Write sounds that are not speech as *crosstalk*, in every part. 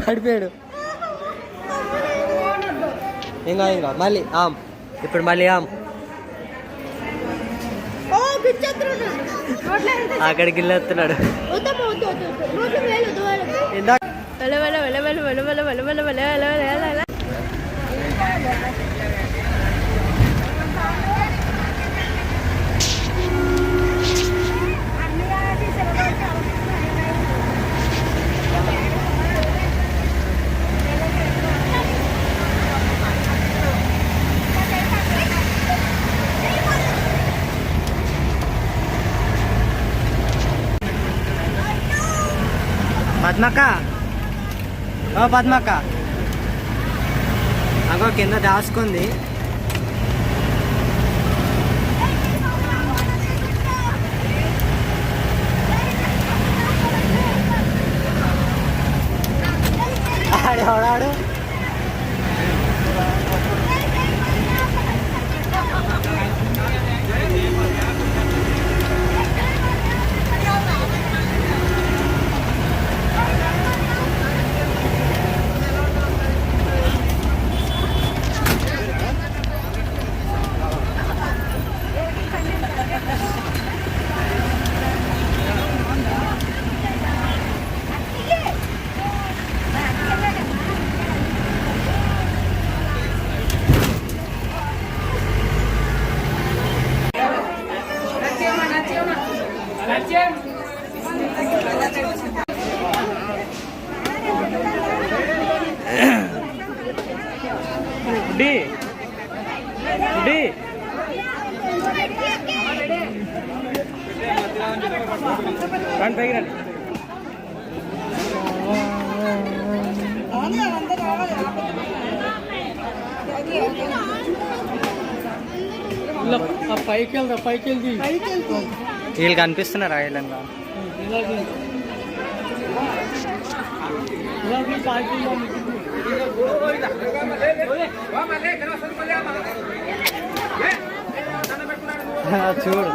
పడిపోయాడు. ఏం కాదు ఇంకా మళ్ళీ ఆమ్. ఇప్పుడు మళ్ళీ ఆమ్. అక్కడికి వెళ్ళేస్తున్నాడు ఇందాక పద్మక్క ఓ పద్మక్క అగో కింద దాచుకుంది. ఆడు ఎవడాడు డి డి రండి పైకి రండి పైకి వెళ్దా పైకి వెళ్ది వీళ్ళు కనిపిస్తున్నారా వీళ్ళంగా *laughs* చూడు.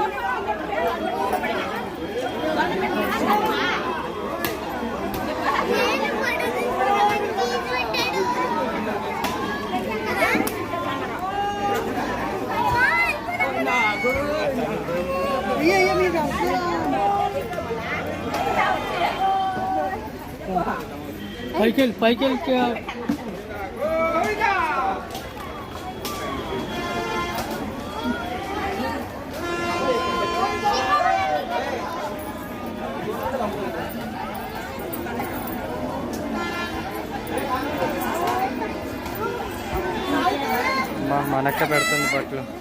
పైకి పైకి మా మనక్క పెడుతుంది బట్టలు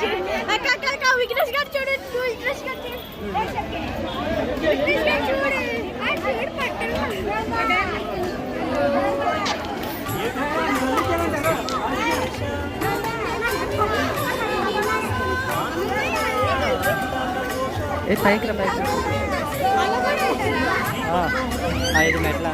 విఘ్నేష్ గారు చూడండి విఘ్నేష్ గారు చూడండి విఘ్నేష్ గారు చూడండి ఏ పైకి రా పైకి ఐదు మెట్ల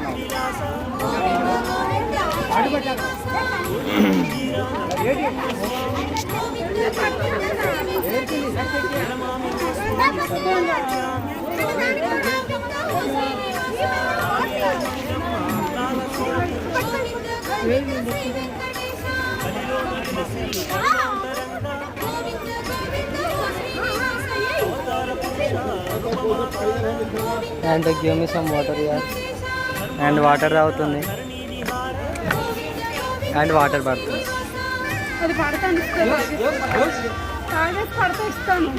and give me some water యార్ అండ్ వాటర్ తాగుతుంది అండ్ వాటర్ పడుతుంది. అది పడతాను తాగేసి పడతా ఇస్తాను.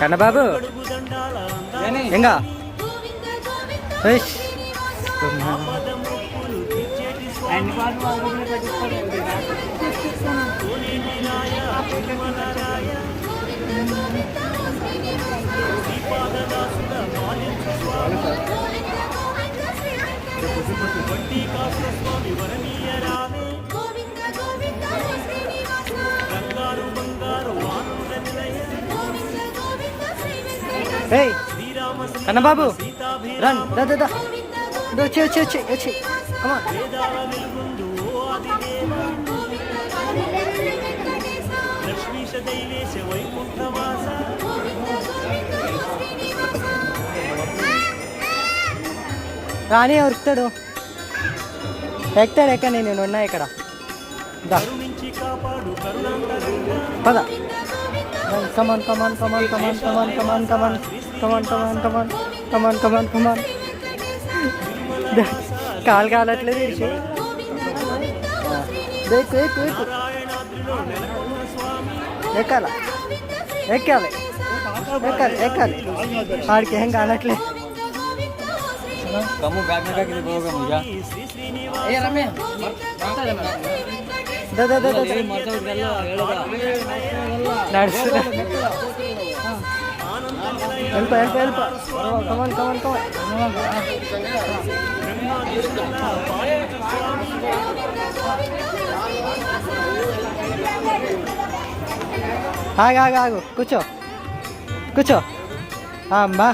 కన్నబాబు. ఇంకా వట్టి కాసు స్వామి వరణి. ఏయ్ కన్నబాబు రన్ దా దా దా. దా, వచ్చి వచ్చి వచ్చి వచ్చి. కమా రాని ఉరుకుతాడు ఎక్కుతాడు ఎక్కడ నేను ఉన్నా ఇక్కడ. దా. పద. Come on come on come on come on come on come on come on come on come on come on come on come on come on కాలు కాలట్లేదు ఇడిచి ఎక్కు ఎక్కు ఎక్కు ఎక్కాల ఎక్కాలి ఎక్కాలి ఎక్కాలి వాడికి ఏం కానట్లేదు kamu gak nggak gitu bawa kamu ya eh rame దా దా దా దా దా. నడుస్తున్నా. వెళ్ళిపో వెళ్ళిపో వెళ్ళిపో కమాన్ కమాన్ కమాన్ ఆగు ఆగు ఆగు. కూర్చో. కూర్చో. అమ్మా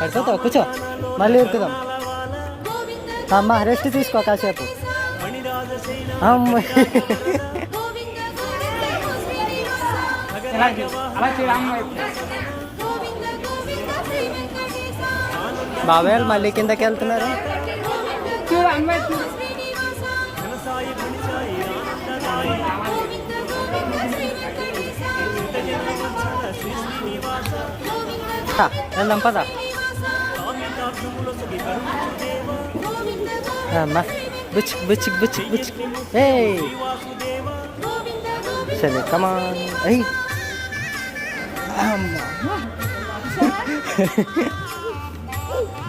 పడిపోతావు కూర్చో. మళ్ళీ ఉరుకుదాం. అమ్మ రెస్ట్ తీసుకో కాసేపు. అమ్మ. బాబాయ్ మళ్ళీ కిందకి వెళ్తున్నారు. వెళ్దాం పద. మస్త్ బుచ్క్ బుచ్క్ బుచ్క్ బుచ్క్ ఏ సరే కమాన్ అయ్యి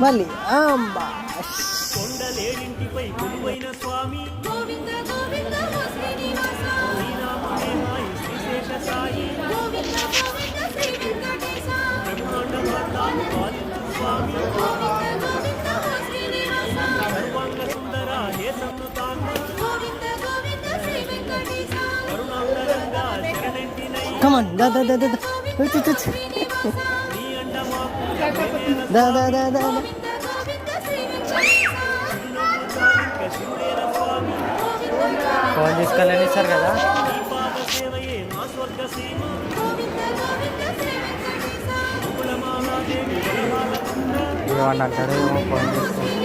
మళ్ళీ అమ్మా స్వామి కమాన్ దా దా దా దా దా దా దా దా ఫోన్ తీసుకెళ్ళని సార్ కదా. ఏమన్నా అంటారు? ఏమో ఫోన్ చేస్తాడు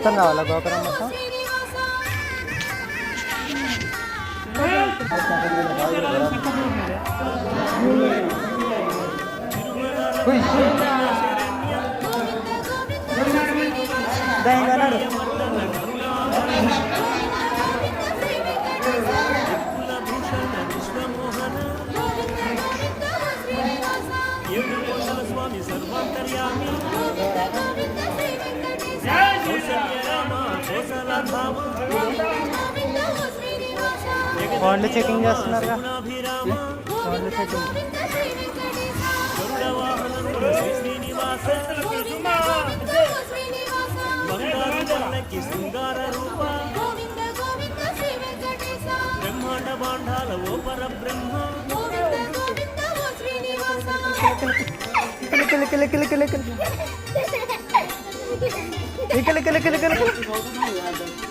మొత్తం కావాలా గోపురం మొత్తం ఉయ్. రూప చెకింగ్ గోవింద శ్రీ చెకింగ్ బ్రహ్మాండ బాండాల ఓ పరబ్రహ్మ గోవింద కిల కిల కిల కిల కిల కిల కిల కిల కిల కిల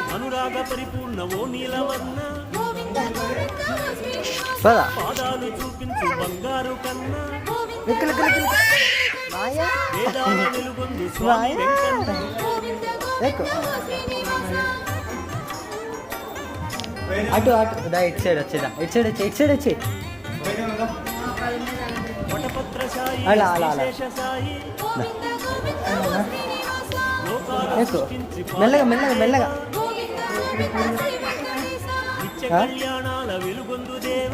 అనురాగ పరిపూర్ణ ఓ నీలవన్న పాదాలు చూపించు బంగారు అటు అటు. ఇట్ సైడ్ వచ్చేదా ఇట్ సైడ్ వచ్చి ఇట్ సైడ్ వచ్చి. మెల్లగా మెల్లగా మెల్లగా. కళ్యాణాల వెలుగొందు దేవ.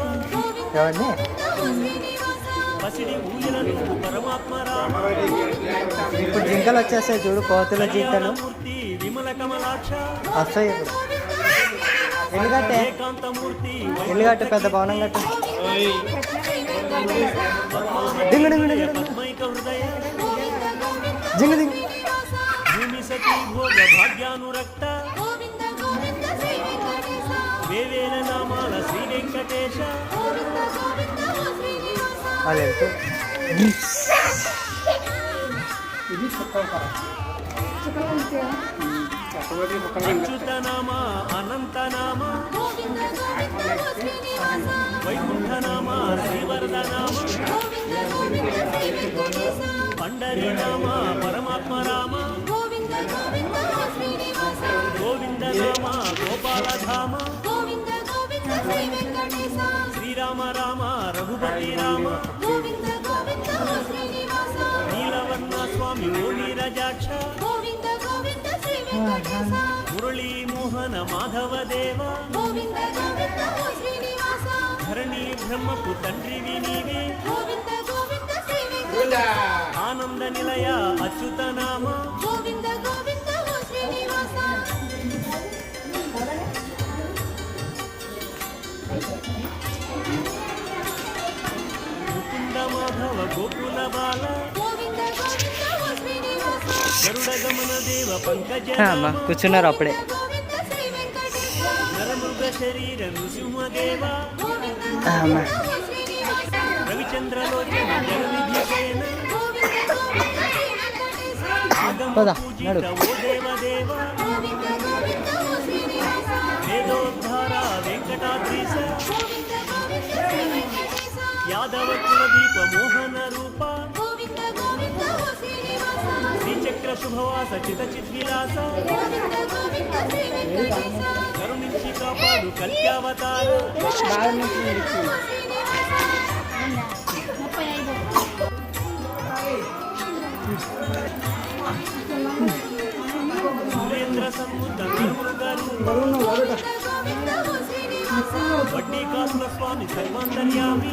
ఎవరిని? ఓ శ్రీనివాస పసిడి ఊయలను పరమాత్మ రామ. ఇప్పుడు జింకలు వచ్చేస్తాయి చూడు కోతుల జింకలు. మూర్తి విమల కమలాక్ష. వస్తాయి ఇప్పుడు ఇల్లు కట్టే ఏకాంతమూర్తి ఇల్లు కట్టు పెద్ద భవనం జింగు దింగు భూమి సతీ భోగ భాగ్యానురక్త. వేవేల నామాల శ్రీ వెంకటేశ అది ఎంత ఇది అచ్యుతనామా అనంతనామా వైకుంఠనామా శ్రీవరదనామా పండరీనామా రఘుపతి రామ గోవింద గోవింద ఓ శ్రీనివాస. నీలవర్ణ స్వామి ఓ నీరజాక్ష. గోవింద గోవింద శ్రీ వెంకటేశ. మురళీ మోహన మాధవ దేవ గోవింద గోవింద ఓ శ్రీనివాస. ధరణి బ్రహ్మకు నీవే గోవింద గోవింద శ్రీ వెంకటేశ. ఆనంద నిలయ అచ్యుత నామ గోవింద గోవింద ఓ శ్రీనివాస. రమాధవ గోకుల బాల. గరుడ గమన దేవ పంకజ కూర్చున్నారు అప్పుడే. నరమృగ శరీర నృసింహదేవ. అమ్మా. రవిచంద్రలోచన వెంకటాద్రీశ. యాదవ కులదీప మోహన రూప గోవింద గోవింద శ్రీచక్ర శుభవాస చిత చిద్విలాస కరుణించి కాపాడు కల్యావతార సురేంద్ర నరుమృగ వడ్డీ కాసుల స్వామి సర్వాంతర్యామి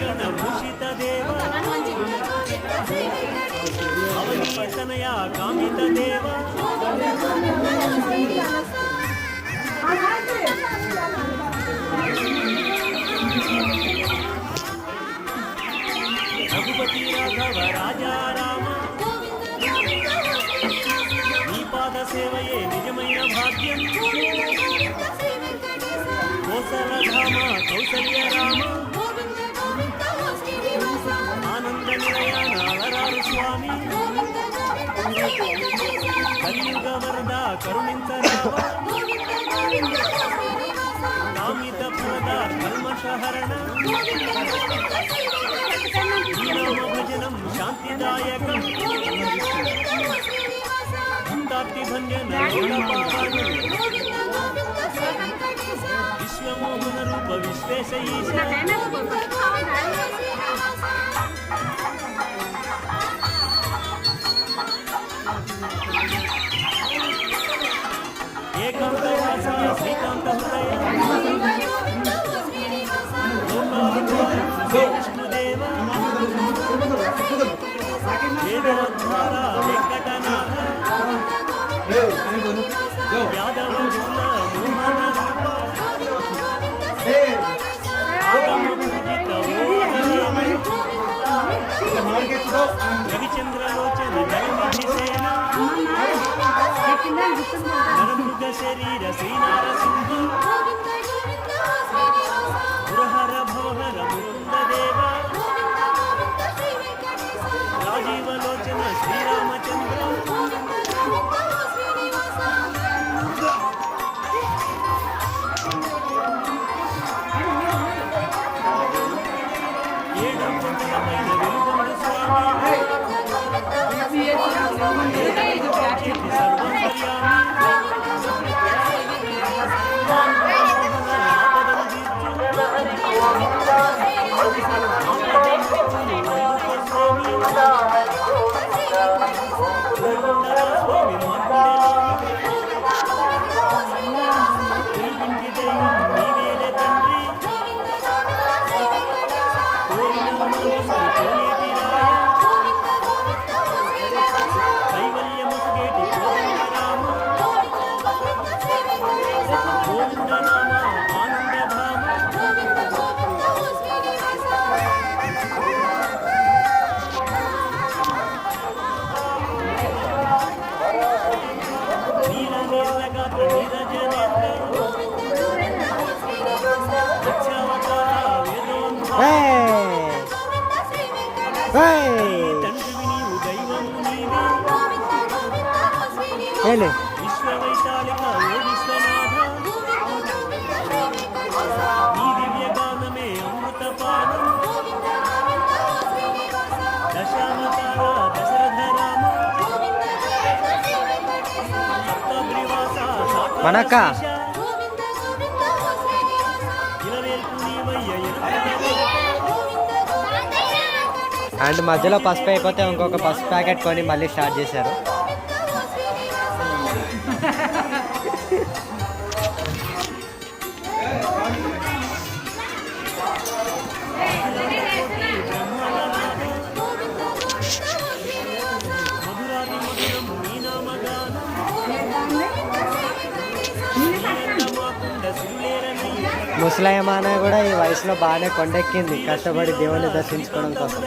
गणभूषितदेव अवनीतनया कामितदेव रघुपति राघव राजा राम नीपाद सेवये निजमैन भाग्यम कोसलधाम कौसल्य राम అలరారు స్వామి. గోవింద గోవింద శ్రీనివాస కలియుగ వరద కరుణించరావా కామిత ప్రద కల్మషహరణ. శ్రీరామ భజనం శాంతిదాయకం. విశ్వమోహన రూప విశ్వేశ ఈశ. రవిచంద్రలోచన జగమిధి నరమృగ శరీర శ్రీనారసింహ Hey! మనక్క. అండ్ మధ్యలో పసుపు అయిపోతే ఇంకొక పసుపు ప్యాకెట్ కొని మళ్ళీ స్టార్ట్ చేశారు *laughs* *laughs* ముసలాయమాన కూడా ఈ వయసులో బాగానే కొండెక్కింది. కష్టపడి దేవుని దర్శించుకోవడం కోసం.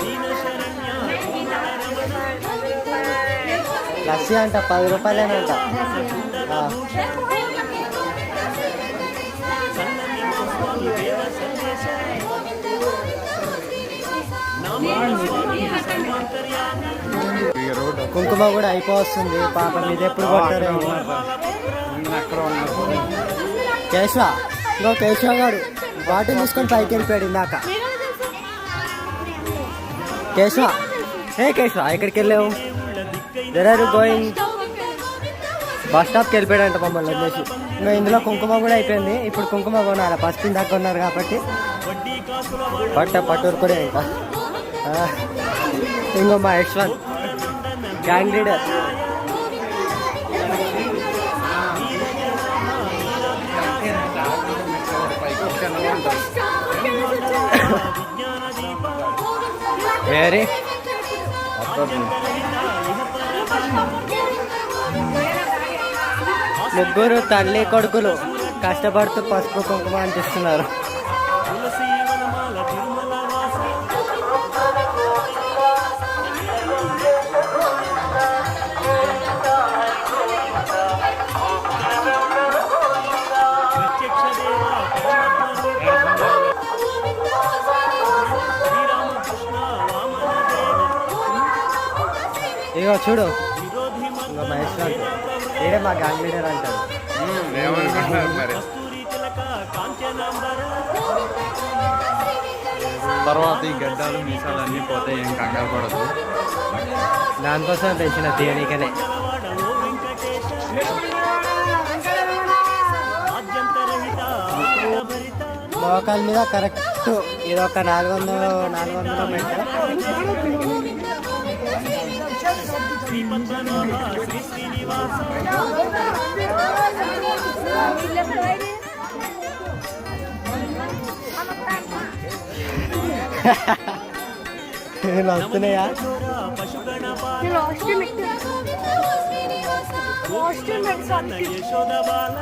దీన లస్సీ అంట పది రూపాయలేనంట. కుంకుమ కూడా అయిపోతుంది పాప మీద ఎప్పుడు కేశవ ఇంకో కేశవ గారు బాటిల్ తీసుకొని పైకి వెళ్ళిపోయాడు ఇందాక. కేశవ ఏ కేశవ ఎక్కడికి వెళ్ళావు? వెర్ ఆర్ గోయింగ్ బస్ స్టాప్కి వెళ్ళిపోయాడంట మమ్మల్ని వదిలేసి. ఇంకా ఇందులో కుంకుమ కూడా అయిపోయింది. ఇప్పుడు కుంకుమ కొనాలి? పసుపు ఇందాక కొన్నారు కాబట్టి. పట్ట పట్టూరు కూడా ఇంకా. ఇంకో మా యశ్వంత్. గ్యాంగ్ లీడర్ వేరే ముగ్గురు తల్లి కొడుకులు కష్టపడుతూ పసుపు కుంకుమ అందిస్తున్నారు. ఇగో చూడు. ఇంకో మహేష్. ఈడే మా గ్యాంగ్ లీడర్ అంటాడు. కాంచనాంబర తర్వాత ఈ గడ్డాలు మీసాలు అన్నీ పోతే ఏం కంగారు పడదు దానికోసం తెచ్చిన తీయనీకనే భరిత మోకాల మీద కరెక్ట్ ఇది ఒక నాలుగు వందలు నాలుగు వందల మీటర్ శ్రీ పద్మనాభ శ్రీ శ్రీనివాస. ఇలా వస్తున్నాయా యశోద బాల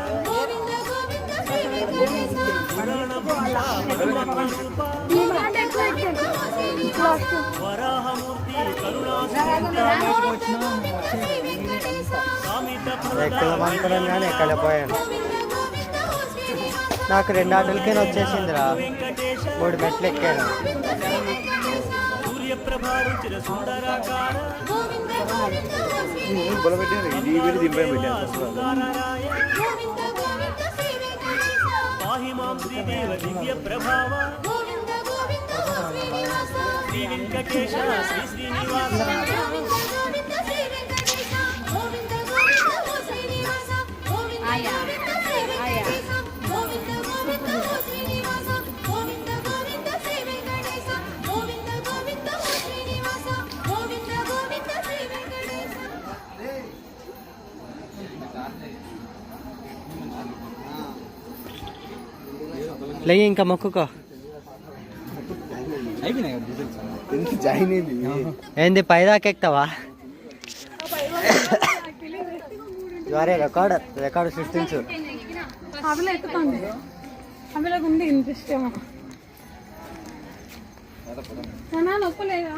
ఎక్కడ అనుకున్నాను కానీ ఎక్కడ పోయాను? నాకు రెండు ఆటలకే వచ్చేసిందిరా. మూడు మెట్లు ఎక్కాను. దివ్య ప్రభావ. శ్రీ వెంకటేశ శ్రీ శ్రీనివాస లేయి ఇంకా మొక్కుకో అయిపోయినాయి ఏంది పైదాకా ఎక్కుతావా? అరే రికార్డ్ రికార్డు సృష్టించు. అవిలో ఎక్కుతుంది. అవిలో ఉంది ఇంట్రెస్ట్ ఏమో. నొప్పలేదా